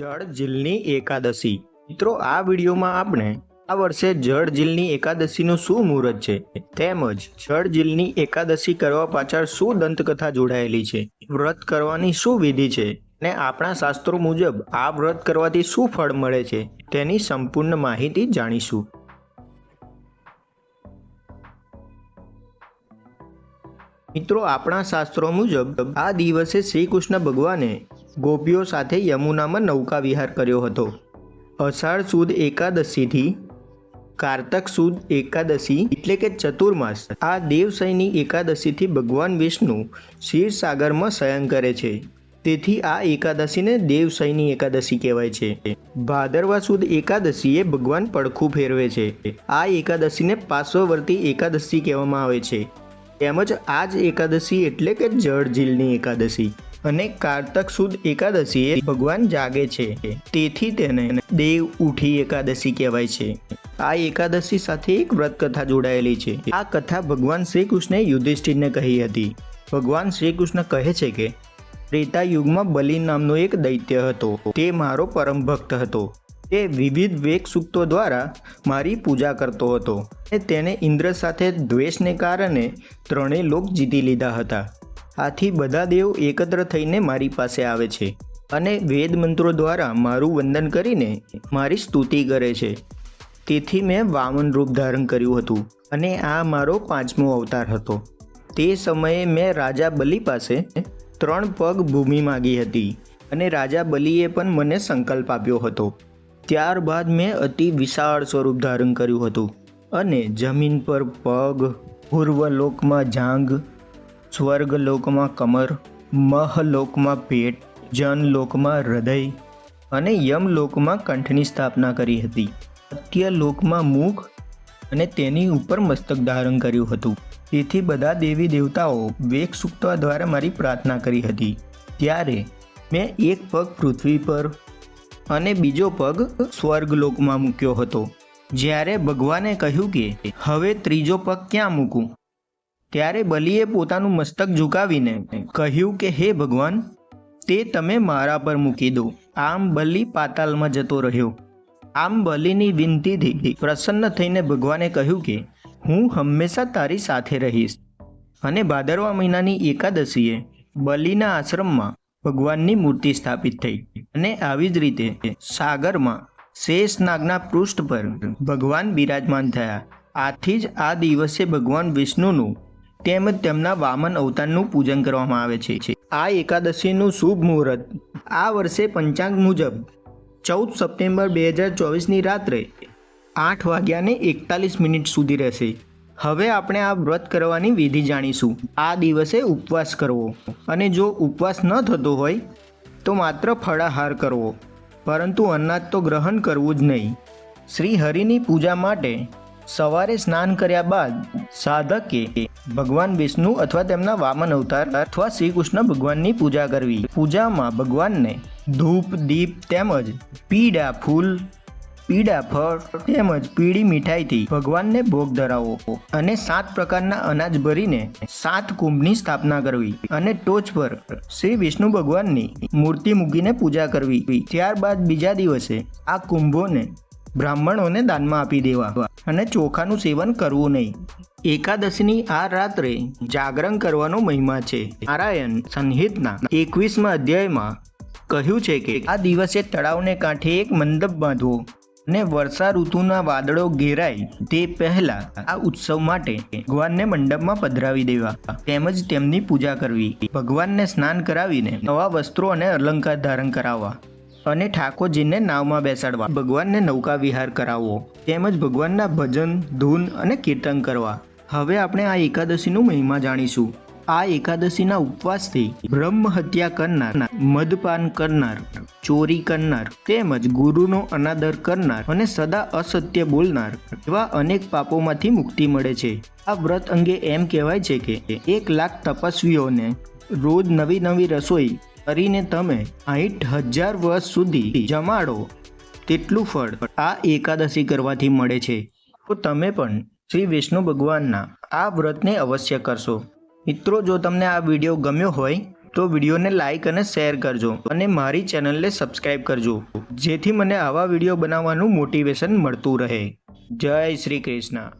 જળ જીલની એકાદશી. મિત્રો, આ વિડીયોમાં આપણે આ વર્ષે જળ જીલની એકાદશીનું શું મુહૂર્ત છે? તેમજ જળ જીલની એકાદશી કરવા પાછળ શું દંતકથા જોડાયેલી છે? વ્રત કરવાની શું વિધિ છે? અને આપણા શાસ્ત્રો મુજબ આ વ્રત કરવાથી શું ફળ મળે છે? તેની સંપૂર્ણ માહિતી જાણીશું. મિત્રો, આપણા શાસ્ત્રો મુજબ આ દિવસે શ્રી કૃષ્ણ ભગવાને ગોપીઓ સાથે યમુનામાં નૌકા વિહાર કર્યો હતો. અષાઢ સુદ એકાદશીથી કારતક સુદ એકાદશી એટલે કે ચતુર્માસ આ દેવશયની એકાદશીથી ભગવાન વિષ્ણુ ક્ષીરસાગરમાં શયન કરે છે. તેથી આ એકાદશીને દેવશયની એકાદશી કહેવાય છે. ભાદરવા સુદ એકાદશીએ ભગવાન પડખું ફેરવે છે. આ એકાદશીને પાર્શ્વવર્તી એકાદશી કહેવામાં આવે છે. તેમજ આ જ એકાદશી એટલે કે જળજીલની એકાદશી. અને કારતક સુદ એકાદશીએ ભગવાન જાગે છે. તેથી તેને દેવ ઉઠી એકાદશી કહેવાય છે. આ એકાદશી સાથે એક વ્રત કથા જોડાયેલી છે. આ કથા ભગવાન શ્રી કૃષ્ણે યુધિષ્ઠિરને કહી હતી. ભગવાન શ્રી કૃષ્ણ કહે છે કે ત્રેતા યુગમાં બલિ નામનો એક દૈત્ય હતો. તે મારો પરમ ભક્ત હતો. તે વિવિધ વેગ સૂક્તો દ્વારા મારી પૂજા કરતો હતો. અને તેને ઇન્દ્ર સાથે દ્વેષને કારણે ત્રણેય લોક જીતી લીધા હતા. આથી બધા દેવ એકત્ર થઈને મારી પાસે આવે છે અને વેદ મંત્રો દ્વારા મારું વંદન કરીને મારી સ્તુતિ કરે છે. તેથી મેં વામન રૂપ ધારણ કર્યું હતું અને આ મારો પાંચમો અવતાર હતો. તે સમયે મેં રાજા બલિ પાસે ત્રણ પગ ભૂમિ માગી હતી અને રાજા બલિએ પણ મને સંકલ્પ આપ્યો હતો. ત્યારબાદ મેં અતિ વિશાળ સ્વરૂપ ધારણ કર્યું હતું અને જમીન પર પગ, પૂર્વલોકમાં જાંગ સ્વર્ગલોકમાં કમર મહલોકમાં પેટ જનલોકમાં હૃદય અને યમલોકમાં કંઠની સ્થાપના કરી હતી. સત્યલોકમાં મુખ અને તેની ઉપર મસ્તક ધારણ કર્યું હતું. તેથી બધા દેવી દેવતાઓ વેગ સૂક્તો દ્વારા મારી પ્રાર્થના કરી હતી. ત્યારે મેં એક પગ પૃથ્વી પર અને બીજો પગ સ્વર્ગલોકમાં મૂક્યો હતો. જ્યારે ભગવાને કહ્યું કે, હવે ત્રીજો પગ ક્યાં મૂકું? ત્યારે બલિએ પોતાનું મસ્તક ઝુકાવીને કહ્યું કે, હે ભગવાન, તે તમે મારા પર મૂકી દો. આમ બલિ પાતાલમાં જતો રહ્યો. આમ બલિની વિનંતીથી પ્રસન્ન થઈને ભગવાને કહ્યું કે, હું હંમેશા તારી સાથે રહીશ. અને ભાદરવા મહિનાની એકાદશીએ બલિના આશ્રમમાં ભગવાનની મૂર્તિ સ્થાપિત થઈ અને આવી જ રીતે સાગરમાં શેષ નાગના પૃષ્ઠ પર ભગવાન બિરાજમાન થયા. આથી જ આ દિવસે ભગવાન વિષ્ણુનું તેમજ તેમના વામન અવતારનું પૂજન કરવામાં આવે છે. આ એકાદશીનું શુભ મુહૂર્ત. આ વર્ષે પંચાંગ મુજબ ચૌદ સપ્ટેમ્બર બે હજાર ચોવીસની રાત્રે આઠ વાગ્યાને એકતાલીસ મિનિટ સુધી રહેશે. હવે આપણે આ વ્રત કરવાની વિધિ જાણીશું. આ દિવસે ઉપવાસ કરવો. અને જો ઉપવાસ ન થતો હોય, તો માત્ર ફળાહાર કરવો. પરંતુ અનાજ તો ગ્રહણ કરવું જ નહીં. શ્રી હરિની પૂજા માટે સવારે સ્નાન કર્યા બાદ સાધકે ભગવાન વિષ્ણુ અથવા તેમના વામન અવતાર અથવા શ્રી કૃષ્ણ ભગવાનની પૂજા કરવી. પૂજામાં ભગવાનને ધૂપ, દીપ તેમજ પીડા ફૂલ પીડા ફળ તેમજ પીળી મીઠાઈથી ભગવાનને ભોગ ધરાવો અને સાત પ્રકારના અનાજ ભરીને સાત કુંભની સ્થાપના કરવી અને ટોચ પર શ્રી વિષ્ણુ ભગવાનની મૂર્તિ મૂકીને પૂજા કરવી. ત્યારબાદ બીજા દિવસે આ કુંભોને બ્રાહ્મણોને દાનમાં આપી દેવા અને ચોખાનું સેવન કરવું નહીં. એકાદશીની આ રાત્રે જાગરણ કરવાનો મહિમા છે. નારાયણ સંહિતના એકવીસમાં અધ્યાયમાં કહ્યું છે કે, આ દિવસે તળાવને કાંઠે એક મંડપ બાંધવો અને વર્ષા ઋતુના વાદળો ઘેરાય તે પહેલા આ ઉત્સવ માટે ભગવાનને મંડપમાં પધરાવી દેવા તેમજ તેમની પૂજા કરવી. ભગવાનને સ્નાન કરાવીને નવા વસ્ત્રો અને અલંકાર ધારણ કરાવવા. અને ઠાકોરજીને નાવમાં બેસાડવા. ભગવાનને નૌકા વિહાર કરાવવો, તેમજ ભગવાનના ભજન, ધૂન અને કીર્તન કરવા. હવે આપણે આ એકાદશીનું મહિમા જાણીશું. આ એકાદશીના ઉપવાસથી બ્રહ્મ હત્યા કરનાર, મદપાન કરનાર, ચોરી કરનાર, તેમજ ગુરુનો અનાદર કરનાર અને સદા અસત્ય બોલનાર એવા અનેક પાપોમાંથી મુક્તિ મળે છે. આ વ્રત અંગે એમ કહેવાય છે કે એક લાખ તપસ્વીઓને રોજ નવી નવી રસોઈ કરીને તમે આઠ હજાર વર્ષ સુધી જમાડો તેટલું ફળ આ એકાદશી કરવાથી મળે છે. તો તમે પણ શ્રી વિષ્ણુ ભગવાનના આ વ્રતને અવશ્ય કરશો. મિત્રો, જો તમને આ વીડિયો ગમ્યો હોય, તો વિડીયોને લાઈક અને શેર કરજો અને મારી ચેનલને સબસ્ક્રાઈબ કરજો. જેથી મને આવા વીડિયો બનાવવાનું મોટિવેશન મળતું રહે. જય શ્રી કૃષ્ણ.